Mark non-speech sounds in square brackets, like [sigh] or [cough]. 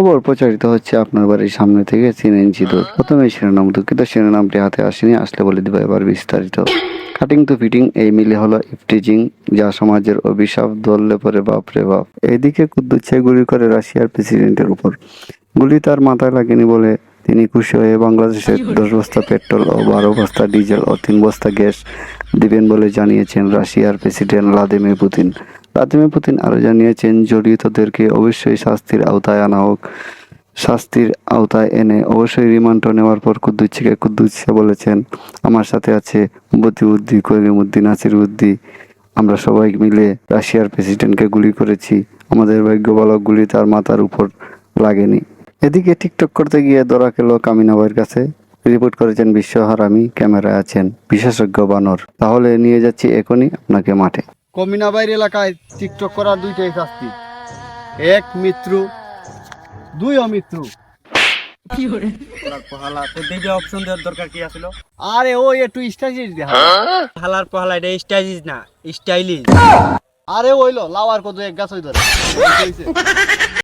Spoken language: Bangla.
খবর প্রচারিত হচ্ছে আপনার বাড়ির সামনে থেকে তিন দূর। প্রথমে শিরোনাম দুঃখিত শিরোনামটি হাতে আসেনি, আসলে বলে দিব এবার বিস্তারিত। কাটিং টু ফিটিং, এই মিলে হলো ইফটিজিং, যা সমাজের অভিশাপ, দললে পরে বাপরে বাপ। এদিকে কুদ্দুচ্ছে গুলি করে রাশিয়ার প্রেসিডেন্টের উপর। গুলি তার মাথায় লাগেনি বলে তিনি খুশি হয়ে বাংলাদেশের দশ বস্তা পেট্রোল ও বারো বস্তা ডিজেল ও তিন বস্তা গ্যাস দিবেন বলে জানিয়েছেন রাশিয়ার president Vladimir Putin. Vladimir Putin আরও জানিয়েছেন, জড়িতদেরকে অবশ্যই শাস্তির আওতায় আনা হোক। শাস্তির আওতায় এনে অবশ্যই রিমান্ড নেওয়ার পর কুদ্দুচ্ছিকে কুদ্দুচ্ছে বলেছেন, আমার সাথে আছে বতিউদ্দি করিমুদ্দিন নাসিরউদ্দি আমরা সবাই মিলে রাশিয়ার প্রেসিডেন্টকে গুলি করেছি। আমাদের ভাগ্য গুলি তার মাথার উপর লাগেনি। এদিকে টিকটক করতে গিয়ে ধরা খেলো কামিনাবাইয়ের কাছে রিপোর্ট করেছেন বিশ্ব হারামি ক্যামেরায় আছেন বিশেষজ্ঞ বানর। তাহলে নিয়ে যাচ্ছি এখনই আপনাকে মাঠে। কমিনাবাইর এলাকায় টিকটক করার দুইটাই শাস্তি। এক মৃত্যু দুই অমৃত্যু অপশন দেওয়ার দরকার কি আছিল আরে ও একটু স্টাইলিশ দেখা হালার পহালা এটা স্টাইলিশ না স্টাইলিশ আরে ওইলো লাওয়ার কত এক গাছ হই ধরে। [laughs]